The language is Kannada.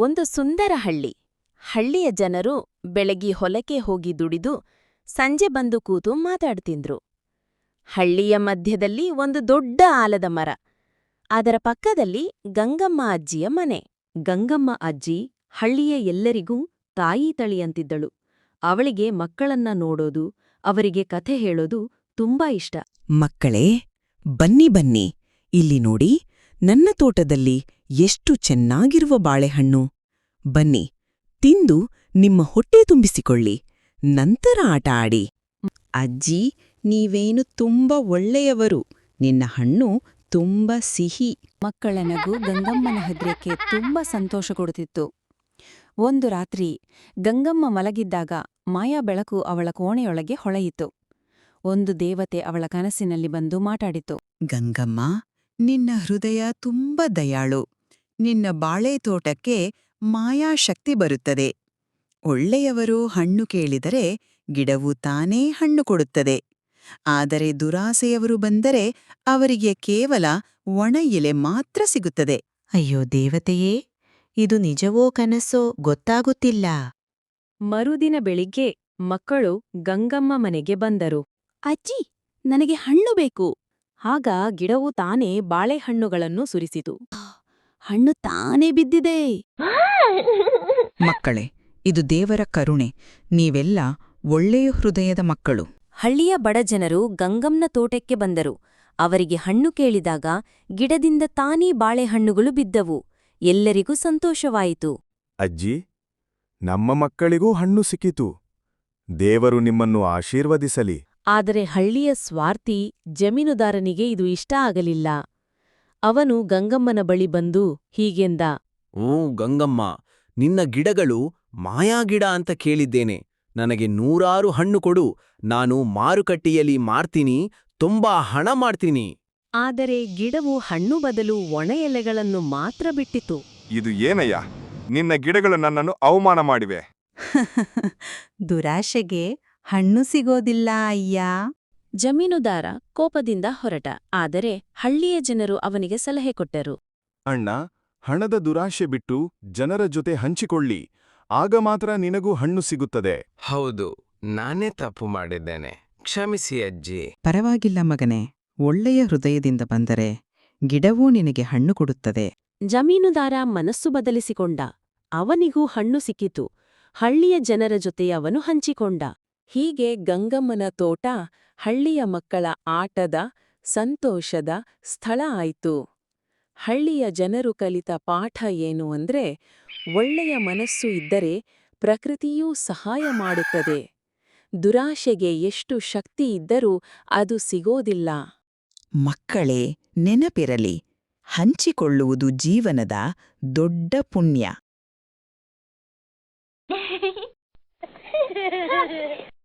ಒಂದು ಸುಂದರ ಹಳ್ಳಿ. ಹಳ್ಳಿಯ ಜನರು ಬೆಳಗಿ ಹೊಲಕ್ಕೆ ಹೋಗಿ ದುಡಿದು ಸಂಜೆ ಬಂದು ಕೂತು ಮಾತಾಡ್ತಿದ್ರು. ಹಳ್ಳಿಯ ಮಧ್ಯದಲ್ಲಿ ಒಂದು ದೊಡ್ಡ ಆಲದ ಮರ. ಅದರ ಪಕ್ಕದಲ್ಲಿ ಗಂಗಮ್ಮ ಅಜ್ಜಿಯ ಮನೆ. ಗಂಗಮ್ಮ ಅಜ್ಜಿ ಹಳ್ಳಿಯ ಎಲ್ಲರಿಗೂ ತಾಯಿ ತಳಿಯಂತಿದ್ದಳು. ಅವಳಿಗೆ ಮಕ್ಕಳನ್ನ ನೋಡೋದು, ಅವರಿಗೆ ಕಥೆ ಹೇಳೋದು ತುಂಬಾ ಇಷ್ಟ. ಮಕ್ಕಳೇ, ಬನ್ನಿ ಬನ್ನಿ. ಇಲ್ಲಿ ನೋಡಿ, ನನ್ನ ತೋಟದಲ್ಲಿ ಎಷ್ಟು ಚೆನ್ನಾಗಿರುವ ಬಾಳೆಹಣ್ಣು. ಬನ್ನಿ ತಿಂದು ನಿಮ್ಮ ಹೊಟ್ಟೆ ತುಂಬಿಸಿಕೊಳ್ಳಿ. ನಂತರ ಆಟ ಆಡಿ. ಅಜ್ಜಿ ನೀವೇನು ತುಂಬ ಒಳ್ಳೆಯವರು. ನಿನ್ನ ಹಣ್ಣು ತುಂಬ ಸಿಹಿ. ಮಕ್ಕಳ ನಗು ಗಂಗಮ್ಮನ ಹದ್ರಕ್ಕೆ ತುಂಬಾ ಸಂತೋಷ ಕೊಡುತ್ತಿತ್ತು. ಒಂದು ರಾತ್ರಿ ಗಂಗಮ್ಮ ಮಲಗಿದ್ದಾಗ ಮಾಯಾ ಬೆಳಕು ಅವಳ ಕೋಣೆಯೊಳಗೆ ಹೊಳೆಯಿತು. ಒಂದು ದೇವತೆ ಅವಳ ಕನಸಿನಲ್ಲಿ ಬಂದು ಮಾತಾಡಿತು. ಗಂಗಮ್ಮ ನಿನ್ನ ಹೃದಯ ತುಂಬ ದಯಾಳು. ನಿನ್ನ ಬಾಳೆ ತೋಟಕ್ಕೆ ಮಾಯಾಶಕ್ತಿ ಬರುತ್ತದೆ. ಒಳ್ಳೆಯವರು ಹಣ್ಣು ಕೇಳಿದರೆ ಗಿಡವು ತಾನೇ ಹಣ್ಣು ಕೊಡುತ್ತದೆ. ಆದರೆ ದುರಾಸೆಯವರು ಬಂದರೆ ಅವರಿಗೆ ಕೇವಲ ಒಣ ಎಲೆ ಮಾತ್ರ ಸಿಗುತ್ತದೆ. ಅಯ್ಯೋ ದೇವತೆಯೇ ಇದು ನಿಜವೋ ಕನಸೋ ಗೊತ್ತಾಗುತ್ತಿಲ್ಲ. ಮರುದಿನ ಬೆಳಿಗ್ಗೆ ಮಕ್ಕಳು ಗಂಗಮ್ಮ ಮನೆಗೆ ಬಂದರು. ಅಜ್ಜಿ ನನಗೆ ಹಣ್ಣು ಬೇಕು. ಆಗ ಗಿಡವು ತಾನೇ ಬಾಳೆಹಣ್ಣುಗಳನ್ನು ಸುರಿಸಿತು. ಹಣ್ಣು ತಾನೇ ಬಿದ್ದಿದೆ. ಮಕ್ಕಳೇ ಇದು ದೇವರ ಕರುಣೆ. ನೀವೆಲ್ಲ ಒಳ್ಳೆಯ ಹೃದಯದ ಮಕ್ಕಳು. ಹಳ್ಳಿಯ ಬಡಜನರು ಗಂಗಮ್ನ ತೋಟಕ್ಕೆ ಬಂದರು. ಅವರಿಗೆ ಹಣ್ಣು ಕೇಳಿದಾಗ ಗಿಡದಿಂದ ತಾನೇ ಬಾಳೆಹಣ್ಣುಗಳು ಬಿದ್ದವು. ಎಲ್ಲರಿಗೂ ಸಂತೋಷವಾಯಿತು. ಅಜ್ಜಿ ನಮ್ಮ ಮಕ್ಕಳಿಗೂ ಹಣ್ಣು ಸಿಕ್ಕಿತು. ದೇವರು ನಿಮ್ಮನ್ನು ಆಶೀರ್ವದಿಸಲಿ. ಆದರೆ ಹಳ್ಳಿಯ ಸ್ವಾರ್ಥಿ ಜಮೀನುದಾರನಿಗೆ ಇದು ಇಷ್ಟ ಆಗಲಿಲ್ಲ. ಅವನು ಗಂಗಮ್ಮನ ಬಳಿ ಬಂದು ಹೀಗೆಂದ ಓ ಗಂಗಮ್ಮ ನಿನ್ನ ಗಿಡಗಳು ಮಾಯಾಗಿಡ ಅಂತ ಕೇಳಿದ್ದೇನೆ. ನನಗೆ ನೂರಾರು ಹಣ್ಣು ಕೊಡು ನಾನು ಮಾರುಕಟ್ಟೆಯಲ್ಲಿ ಮಾರ್ತೀನಿ ತುಂಬಾ ಹಣ ಮಾಡ್ತೀನಿ ಆದರೆ ಗಿಡವು ಹಣ್ಣು ಬದಲು ಒಣ ಎಲೆಗಳನ್ನು ಮಾತ್ರ ಬಿಟ್ಟಿತು. ಇದು ಏನಯ್ಯ? ನಿನ್ನ ಗಿಡಗಳು ನನ್ನನ್ನು ಅವಮಾನ ಮಾಡಿವೆ. ದುರಾಶೆಗೆ ಹಣ್ಣು ಸಿಗೋದಿಲ್ಲ ಅಯ್ಯ. ಜಮೀನುದಾರ ಕೋಪದಿಂದ ಹೊರಟ ಆದರೆ ಹಳ್ಳಿಯ ಜನರು ಅವನಿಗೆ ಸಲಹೆ ಕೊಟ್ಟರು. ಅಣ್ಣ ಹಣದ ದುರಾಶೆ ಬಿಟ್ಟು ಜನರ ಜೊತೆ ಹಂಚಿಕೊಳ್ಳಿ ಆಗ ಮಾತ್ರ ನಿನಗೂ ಹಣ್ಣು ಸಿಗುತ್ತದೆ. ಹೌದು ನಾನೇ ತಪ್ಪು ಮಾಡಿದ್ದೇನೆ. ಕ್ಷಮಿಸಿ ಅಜ್ಜಿ. ಪರವಾಗಿಲ್ಲ ಮಗನೇ ಒಳ್ಳೆಯ ಹೃದಯದಿಂದ ಬಂದರೆ ಗಿಡವೂ ನಿನಗೆ ಹಣ್ಣು ಕೊಡುತ್ತದೆ. ಜಮೀನುದಾರ ಮನಸ್ಸು ಬದಲಿಸಿಕೊಂಡ ಅವನಿಗೂ ಹಣ್ಣು ಸಿಕ್ಕಿತು. ಹಳ್ಳಿಯ ಜನರ ಜೊತೆ ಅವನು ಹಂಚಿಕೊಂಡ. ಹೀಗೆ ಗಂಗಮ್ಮನ ತೋಟ ಹಳ್ಳಿಯ ಮಕ್ಕಳ ಆಟದ ಸಂತೋಷದ ಸ್ಥಳ ಆಯ್ತು. ಹಳ್ಳಿಯ ಜನರು ಕಲಿತ ಪಾಠ ಏನು ಅಂದ್ರೆ ಒಳ್ಳೆಯ ಮನಸ್ಸು ಇದ್ದರೆ ಪ್ರಕೃತಿಯೂ ಸಹಾಯ ಮಾಡುತ್ತದೆ. ದುರಾಶೆಗೆ ಎಷ್ಟು ಶಕ್ತಿ ಇದ್ದರೂ ಅದು ಸಿಗೋದಿಲ್ಲ. ಮಕ್ಕಳೇ ನೆನಪಿರಲಿ ಹಂಚಿಕೊಳ್ಳುವುದು ಜೀವನದ ದೊಡ್ಡ ಪುಣ್ಯ.